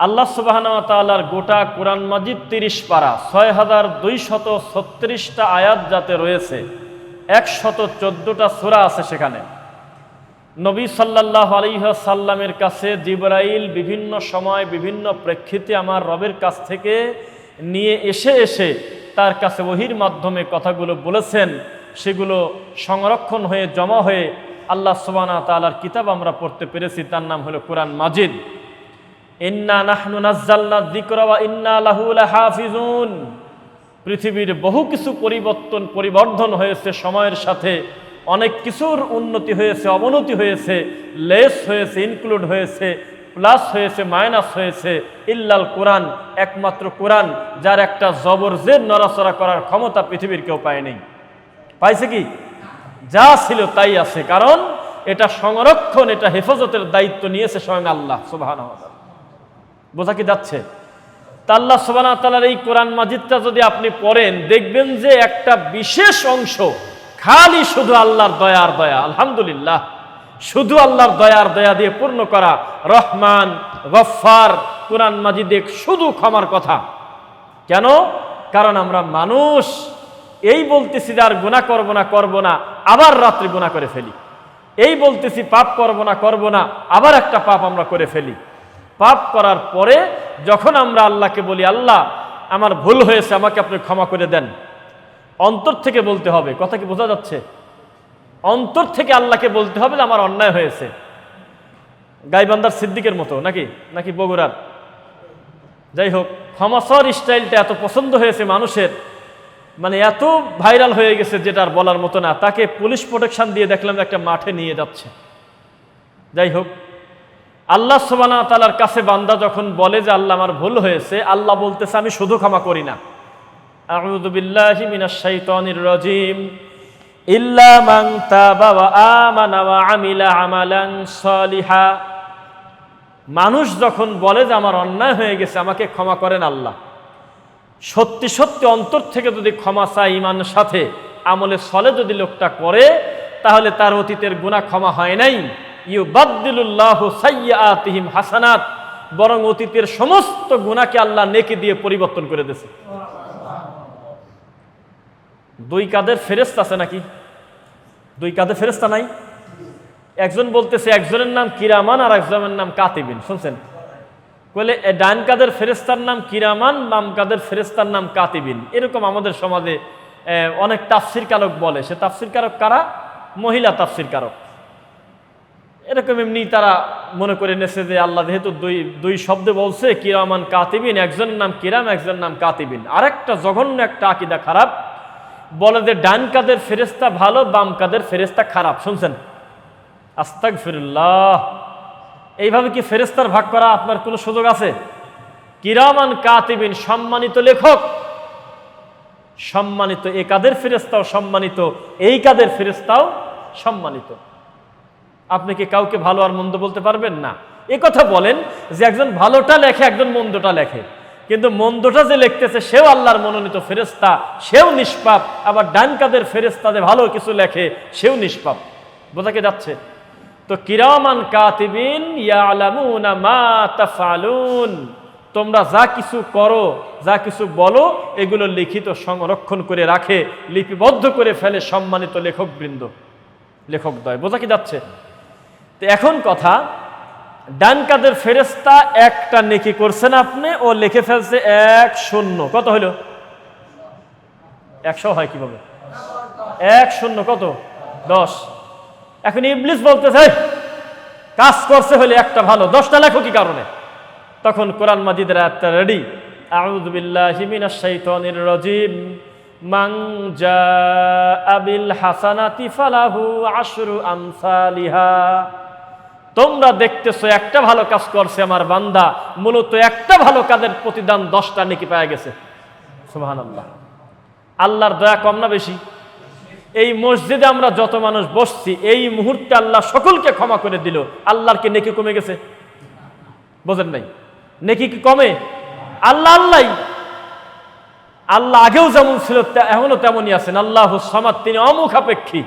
আল্লাহ সুবাহর গোটা কোরআন মাজিদ তিরিশ পারা ছয় হাজার দুইশত ছত্রিশটা আয়াত যাতে রয়েছে, একশত চোদ্দটা সুরা আছে সেখানে। নবী সাল্লাহ আলিহাসাল্লামের কাছে জিবরাইল বিভিন্ন সময় বিভিন্ন প্রেক্ষিতে আমার রবের কাছ থেকে নিয়ে এসে এসে তার কাছে ওহির মাধ্যমে কথাগুলো বলেছেন। সেগুলো সংরক্ষণ হয়ে, জমা হয়ে আল্লাহ সুবানা তালার কিতাব আমরা পড়তে পেরেছি। তার নাম হলো কোরআন মাজিদ। ইন্না নাহনু নাজ্জালনা যিকরা ওয়া ইন্না লাহু লাহাফিজুন। পৃথিবীর বহু কিছু পরিবর্তন, পরিবর্ধন হয়েছে সময়ের সাথে। অনেক কিছুর উন্নতি হয়েছে, অবনতি হয়েছে, লেস হয়েছে ইনক্লুড হয়েছে প্লাস হয়েছে মাইনাস হয়েছে। ইল্লাল কোরআন, একমাত্র কোরআন, যার একটা জবর জের নড়াচড়া করার ক্ষমতা পৃথিবীর কেউ পায়নি পাইছে কি? যা ছিল তাই আছে। কারণ এটা সংরক্ষণ, এটা হেফাজতের দায়িত্ব নিয়েছে স্বয়ং আল্লাহ সুবাহ বোঝা কি যাচ্ছে? তা আল্লাহ সুবানা তালার এই কোরআন মাজিদটা যদি আপনি পড়েন, দেখবেন যে একটা বিশেষ অংশ খালি শুধু আল্লাহর দয়ার দয়া, আলহামদুলিল্লাহ। শুধু আল্লাহর দয়ার দয়া দিয়ে পূর্ণ করা রহমান গফার কোরআন মাজিদে শুধু ক্ষমার কথা। কেন? কারণ আমরা মানুষ, এই বলতেছি যে আর গুণা করব না করব না, আবার রাত্রি গুণা করে ফেলি। এই বলতেছি পাপ করব না করব না, আবার একটা পাপ আমরা করে ফেলি। পাপ করার পরে যখন আমরা আল্লাহকে বলি, আল্লাহ, আমার ভুল হয়েছে, আমাকে আপনি ক্ষমা করে দেন। অন্তর থেকে বলতে হবে। কথা কি বোঝা যাচ্ছে? অন্তর থেকে আল্লাহকে বলতে হবে যে, আমার অন্যায় হয়েছে। গাইবান্দার সিদ্দিকের মতো, নাকি? নাকি বগুড়ার? যাই হোক ক্ষমাসর স্টাইলটা এত পছন্দ হয়েছে মানুষের মানে এত ভাইরাল হয়ে গেছে যেটা আর বলার মতো না। তাকে পুলিশ প্রোটেকশন দিয়ে দেখলাম একটা মাঠে নিয়ে যাচ্ছে। যাই হোক আল্লাহ সোবানা তালার কাছে বান্দা যখন বলে যে আল্লাহ আমার ভুল হয়েছে, আল্লাহ বলতেছে, আমি শুধু ক্ষমা করি না। ইল্লা মান আমানা আমিলা সালিহা। মানুষ যখন বলে যে আমার অন্যায় হয়ে গেছে, আমাকে ক্ষমা করেন আল্লাহ। সত্যি সত্যি অন্তর থেকে যদি ক্ষমা চায় ইমানের সাথে, আমলে সলে যদি লোকটা করে, তাহলে তার অতীতের গুণা ক্ষমা হয় নাই। ইউ বাদ্দিলুল্লাহ সাইয়াতিহিম হাসানাত, বরং অতীতের সমস্ত গুণাকে আল্লাহ নেকি দিয়ে পরিবর্তন করে দিয়েছে। দুই কাদের ফেরেস্ত আছে নাকি? দুই কাদের ফেরেস্তা নাই? একজন বলতেছে, একজনের নাম কিরামান আর একজনের নাম কাতিবিন। শুনছেন? বলে ডান কাদের ফেরেস্তার নাম কিরামান, বাম কাদের ফেরেস্তার নাম কাতিবিন। এরকম আমাদের সমাজে অনেক তাফসির কারক বলে। সে তাফসির কারক কারা? মহিলা তাফসির কারক এরকম এমনি তারা মনে করে নেছে যে আল্লাহ যেহেতু দুই দুই শব্দে বলছে, কিরামান কাতিবিন, একজনের নাম কিরাম, একজনের নাম কাতিবিন। আরেকটা জঘন্য একটা আকিদা খারাপ, বলে যে ডান কাদের ফেরেস্তা ভালো, বাম কাদের ফেরেস্তা খারাপ। শুনছেন? আস্তাক ফিরুল্লাহ এইভাবে কি ফেরেস্তার ভাগ করা আপনার কোনো সুযোগ আছে? কিরামান কাতিবিন, সম্মানিত লেখক। সম্মানিত এ কাদের ফেরেস্তাও সম্মানিত, এই কাদের ফেরেস্তাও সম্মানিত। আপনি কি কাউকে ভালো আর মন্দ বলতে পারবেন? না। এ কথা বলেন যে একজন ভালোটা লেখে, একজন মন্দটা লেখে। কিন্তু মন্দটা যে লিখতেছে, সেও আল্লাহর মনোনীত ফেরেস্তা সেও নিষ্পাপ। আবার ডান কাদের ফেরেস্তাদের ভালো কিছু লেখে, সেও নিষ্পাপ। বোঝা কি যাচ্ছে? তো কিরামান কাতিবিন ইয়ালামুনা তোমরা যা কিছু করো, যা কিছু বলো, এগুলো লিখিত, সংরক্ষণ করে রাখে, লিপিবদ্ধ করে ফেলে সম্মানিত লেখকবৃন্দ। লেখকদ্বয় বোঝা কি যাচ্ছে? তো এখন কথা ডান কাদের ফেরেস্তা একটা নেকি করছেন আপনি ও লিখে ফেলছে এক শূন্য। কত হইল একশো হয় কীভাবে? এক শূন্য কত? দশ। এখন ইবলিস বলতেছে কাজ করছে হলে একটা ভালো। দশটা লেখো কি কারণে? তখন কোরআন মাজিদের একটা রেডি মান আবিল তোমরা দেখতেছো একটা ভালো কাজ করছে আমার বান্দা, মূলত একটা ভালো কাজের প্রতিদান দশটা নেকি পাওয়া গেছে। সুবহানাল্লাহ। আল্লাহর দয়া কম না বেশি? এই মসজিদে আমরা যত মানুষ বসছি, এই মুহূর্তে আল্লাহ সকলকে ক্ষমা করে দিল। আল্লাহর কি নেকি কমে গেছে? বোঝেন নাই। নেকি কি কমে? আল্লাহ আল্লাহ। আল্লাহ আগেও যেমন ছিল এখনও তেমনই আছেন। আল্লাহ সমাদ, তিনি অমুখ অমুখাপেক্ষী।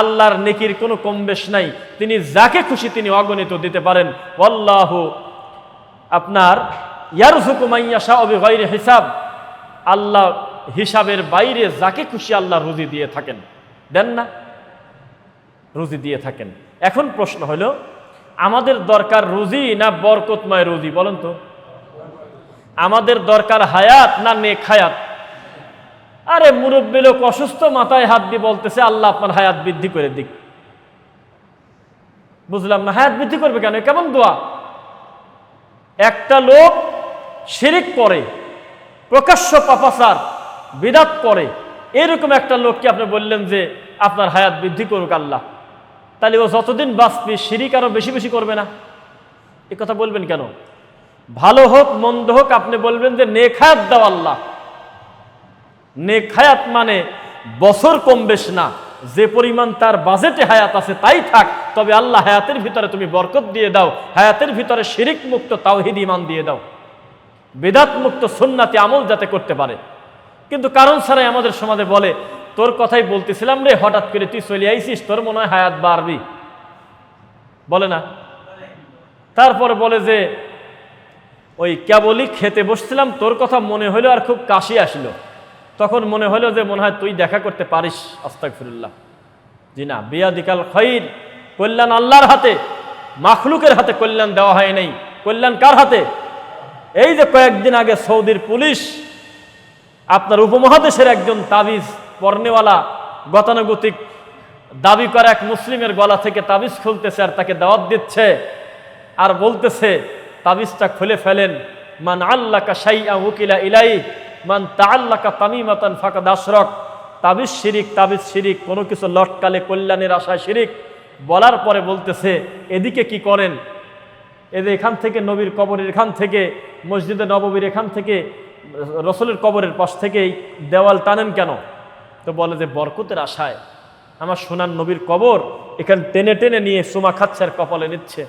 আল্লাহর নেকির কোনো কম বেশ নাই। তিনি যাকে খুশি তিনি অগণিত দিতে পারেন। আল্লাহ আপনার ইয়ার হুকুমাইয়াশা অবি গৈরে হিসাব। আল্লাহ হিসাবের বাইরে যাকে খুশি আল্লাহ রুজি দিয়ে থাকেন। দেন না, রুজি দিয়ে থাকেন। এখন প্রশ্ন হলো, আমাদের দরকার রুজি না বরকতময় রুজি? বলেন তো। আমাদের দরকার হায়াত না নেক হায়াত? আরে মুরব্বী লোক অসুস্থ মাথায় হাত দিয়ে বলতেছে, আল্লাহ আপনার হায়াত বৃদ্ধি করে দিক। বুঝলাম না, হায়াত বৃদ্ধি করবে কেন? কেমন দোয়া? একটা লোক শিরিক করে, প্রকাশ্য পাপাসার বিদাত করে, এরকম একটা লোককে আপনি বললেন যে, আপনার হায়াত বৃদ্ধি করুক আল্লাহ। তাহলে ও যতদিন বাঁচবে, শিরিক আরও বেশি বেশি করবে না। এ কথা বলবেন কেন? ভালো হোক, মন্দ হোক, আপনি বলবেন যে নেখায়াত দাও আল্লাহ। নেখায়াত মানে বছর কম বেশ না। যে পরিমাণ তার বাজেটে হায়াত আছে তাই থাক, তবে আল্লাহ হায়াতের ভিতরে তুমি বরকত দিয়ে দাও, হায়াতের ভিতরে শিরিক মুক্ত, তাওহিদ ইমান দিয়ে দাও। বেদাত মুক্ত, সুন্নাতি আমল যাতে করতে পারে। কিন্তু কারণ ছাড়াই আমাদের সমাজে বলে, তোর কথাই বলতেছিলাম রে, হঠাৎ করে তুই চলে আইসিস, তোর মনে হয় হায়াত বাড়বি। বলে না। তারপরে বলে যে, ওই কেবলই খেতে বসছিলাম, তোর কথা মনে হলো আর খুব কাশি আসলো। তখন মনে হলো যে মনে হয় তুই দেখা করতে পারিস আস্তাকফিরুল্লাহ জি না, বিয়াদিকাল খৈর কল্যাণ আল্লাহর হাতে, মাখলুকের হাতে কল্যাণ দেওয়া হয় নাই। কল্যাণ কার হাতে? এই যে কয়েকদিন আগে সৌদির পুলিশ, আপনার উপমহাদেশের একজন তাবিজ পর্নেওয়ালা গতানুগতিক দাবি করা এক মুসলিমের গলা থেকে তাবিজ খুলতেছে আর তাকে দাওয়াত দিচ্ছে আর বলতেছে, তাবিজটা খুলে ফেলেন, মান আল্লাকা সাইয়া উকিলা ইলাই মান তা আল্লাকা তামিমাতান ফাঁকা দাসরক তাবিজ শিরিক তাবিজ শিরিক, কোনো কিছু লটকালে কল্যাণের আশায় শিরিক। বলার পরে বলতেছে, এদিকে কি করেন? এদের এখান থেকে নবীর কবরের এখান থেকে, মসজিদে নববীর এখান থেকে, রসুলের কবরের পাশ থেকেই দেওয়াল টানেন কেন? তো বলে যে, বরকতের আশায়। আমার সোনার নবীর কবর এখানে টেনে টেনে নিয়ে সুমা খাচ্ছে আর কপালে নিচ্ছে।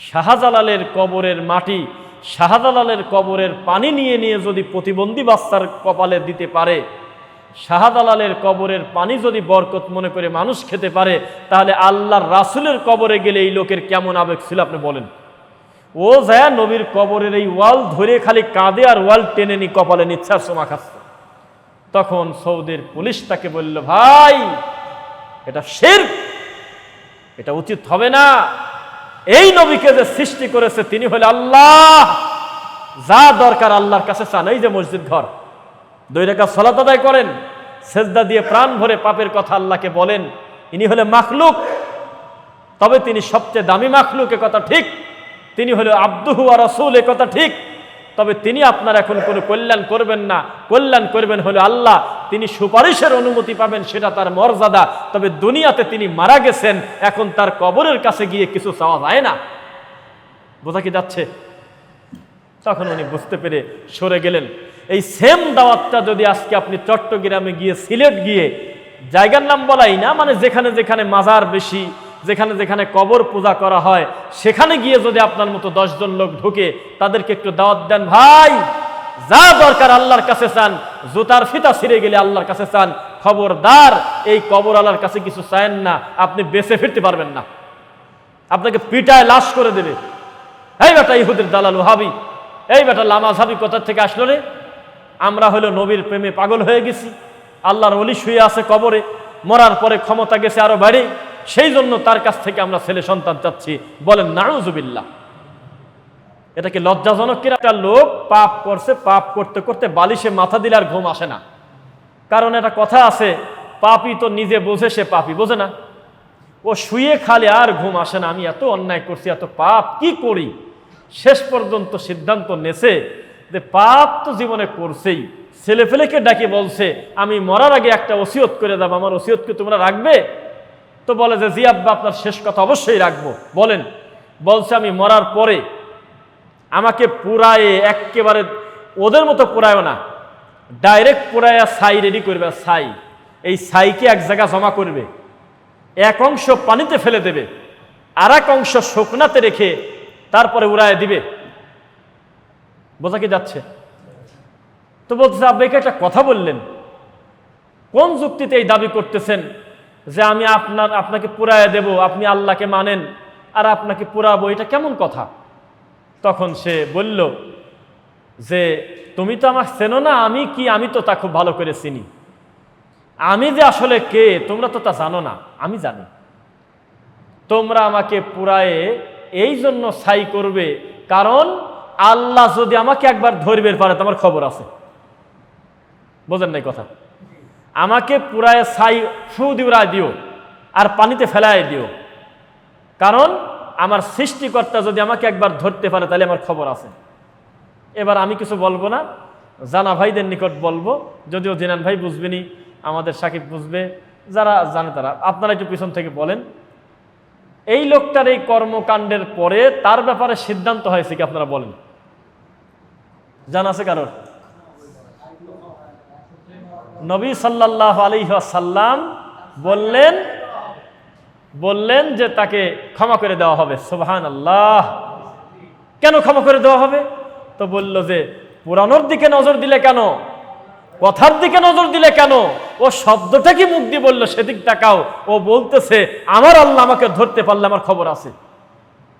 শাহজালালের কবরের মাটি শাহজালালের কবরের পানি নিয়ে নিয়ে যদি প্রতিবন্ধী বাচ্চার কপালে দিতে পারে, শাহজালালের কবরের পানি যদি বরকত মনে করে মানুষ খেতে পারে, তাহলে আল্লাহর রাসুলের কবরে গেলে এই লোকের কেমন আবেগ ছিল আপনি বলেন। ও যায় নবীর কবরের এই ওয়াল ধরে খালি কাঁদে আর ওয়াল টেনে নি কপালে নিচ্ছে আর সোমা খাচ্ছে। তখন সৌদির পুলিশ তাকে বলল, ভাই, এটা শের এটা উচিত হবে না। এই নবীকে যে সৃষ্টি করেছে, তিনি হলে আল্লাহ। যা দরকার আল্লাহর কাছে চান, এই যে মসজিদ ঘর। দুই রেখা সলাত আদায় করেন, সেজদা দিয়ে প্রাণ ভরে পাপের কথা আল্লাহকে বলেন, ইনি হলে মাখলুক। তবে তিনি সবচেয়ে দামি মাখলুক, এ কথা ঠিক। তিনি হলে আব্দুহু আর রসুল, এ কথা ঠিক। তবে তিনি আপনার এখন কোনো কল্যাণ করবেন না। কল্যাণ করবেন হলো আল্লাহ। তিনি সুপারিশের অনুমতি পাবেন, সেটা তার মর্যাদা। তবে দুনিয়াতে তিনি মারা গেছেন, এখন তার কবরের কাছে গিয়ে কিছু চাওয়া যায় না। বোঝা কি যাচ্ছে? তখন উনি বুঝতে পেরে সরে গেলেন। এই সেম দাওয়াতটা যদি আজকে আপনি চট্টগ্রামে গিয়ে সিলেট গিয়ে, জায়গার নাম বলাই না মানে যেখানে যেখানে মাজার বেশি যেখানে যেখানে কবর পূজা করা হয়, সেখানে গিয়ে যদি আপনার মতো দশজন লোক ঢুকে তাদেরকে একটু দাওয়াত দেন, ভাই, যা দরকার আল্লাহর কাছে চান, জুতার ফিতা ছিঁড়ে গেলে আল্লাহর কাছে চান, খবরদার, এই কবর আল্লাহর কাছে কিছু চায়েন না, আপনি বেঁচে ফিরতে পারবেন না। আপনাকে পিটায় লাশ করে দেবে। এই বেটা ইহুদের দালাল হাবি এই বেটা লামাজ হাবি কোথা থেকে আসলো রে? আমরা হলো নবীর প্রেমে পাগল হয়ে গেছি। আল্লাহর অলি শুয়ে আছে কবরে, মরার পরে ক্ষমতা গেছে আরও বাড়ে। সেই জন্য তার কাছ থেকে আমরা ছেলে সন্তান চাচ্ছি। বলেন নাউজুবিল্লাহ এটা কি লজ্জাজনক কিনা একটা লোক পাপ করছে, পাপ করতে করতে বালিশে মাথা দিলে আর ঘুম আসে না। কারণ একটা কথা আছে, পাপি তো নিজে বোঝে, সে পাপি বোঝে না। ও শুয়ে খালে আর ঘুম আসে না। আমি এত অন্যায় করছি, এত পাপ, কি করি? শেষ পর্যন্ত সিদ্ধান্ত নেছে যে পাপ তো জীবনে করছেই। ছেলে ফেলেকে ডাকে বলছে, আমি মরার আগে একটা ওসিয়ত করে দেবো আমার ওসিয়তকে তোমরা রাখবে? তো বলে যে জি আব্বা আপনার শেষ কথা অবশ্যই রাখব। বলেন, বলছে আমি মরার পরে আমাকে পুরায়ে একেবারে ওদের মতো পুরায়ও না ডাইরেক্ট পুরায়া ছাই রেডি করবে, ছাই। এই ছাইকে এক জায়গা জমা করবে, এক অংশ পানিতে ফেলে দেবে আর এক অংশ শুকনাতে রেখে তারপরে উড়ায় দিবে। বোঝা কি যাচ্ছে? তো বলছে আব্বাইকে একটা কথা বললেন? কোন যুক্তিতে এই দাবি করতেছেন? যে আমি আপনার, আপনাকে পুরায় দেব, আপনি আল্লাহকে মানেন, আর আপনাকে পুরাবো, এটা কেমন কথা? তখন সে বলল, যে তুমি তো আমাকে চেনো না, আমি কি, আমি তো তা খুব ভালো করে চিনি। আমি যে আসলে কে, তোমরা তো তা জানো না, আমি জানি। তোমরা আমাকে পুরায়ে এই জন্য সাই করবে, কারণ আল্লাহ যদি আমাকে একবার ধরবে পারে তোমার খবর আছে। বোঝেন নাই কথা? আমাকে পুরায় ছাই ফু দিবরায় দিও আর পানিতে ফেলায় দিও। কারণ আমার সৃষ্টিকর্তা যদি আমাকে একবার ধরতে পারে, তাহলে আমার খবর আছে। এবার আমি কিছু বলব না। জানা ভাইদের নিকট বলব। যদিও জিনান ভাই বুঝবেনি, আমাদের সাকিব বুঝবে, যারা জানে তারা। আপনারা একটু পিছন থেকে বলেন। এই লোকটার এই কর্মকাণ্ডের পরে তার ব্যাপারে সিদ্ধান্ত হয়েছে কি আপনারা বলেন? জানা আছে কারোর? নবী সাল্লাহ আলিহাসাল্লাম বললেন বললেন যে তাকে ক্ষমা করে দেওয়া হবে। সুবহান আল্লাহ কেন ক্ষমা করে দেওয়া হবে? তো বলল যে, পুরানোর দিকে নজর দিলে কেন? কথার দিকে নজর দিলে কেন? ও শব্দটা কি মুখ দিয়ে বলল? সেদিক তাকাও। ও বলতেছে, আমার আল্লাহ আমাকে ধরতে পারলে আমার খবর আছে।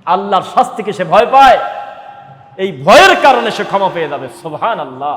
আল্লাহর শাস্তিকে সে ভয় পায়? এই ভয়ের কারণে সে ক্ষমা পেয়ে যাবে। সোভান আল্লাহ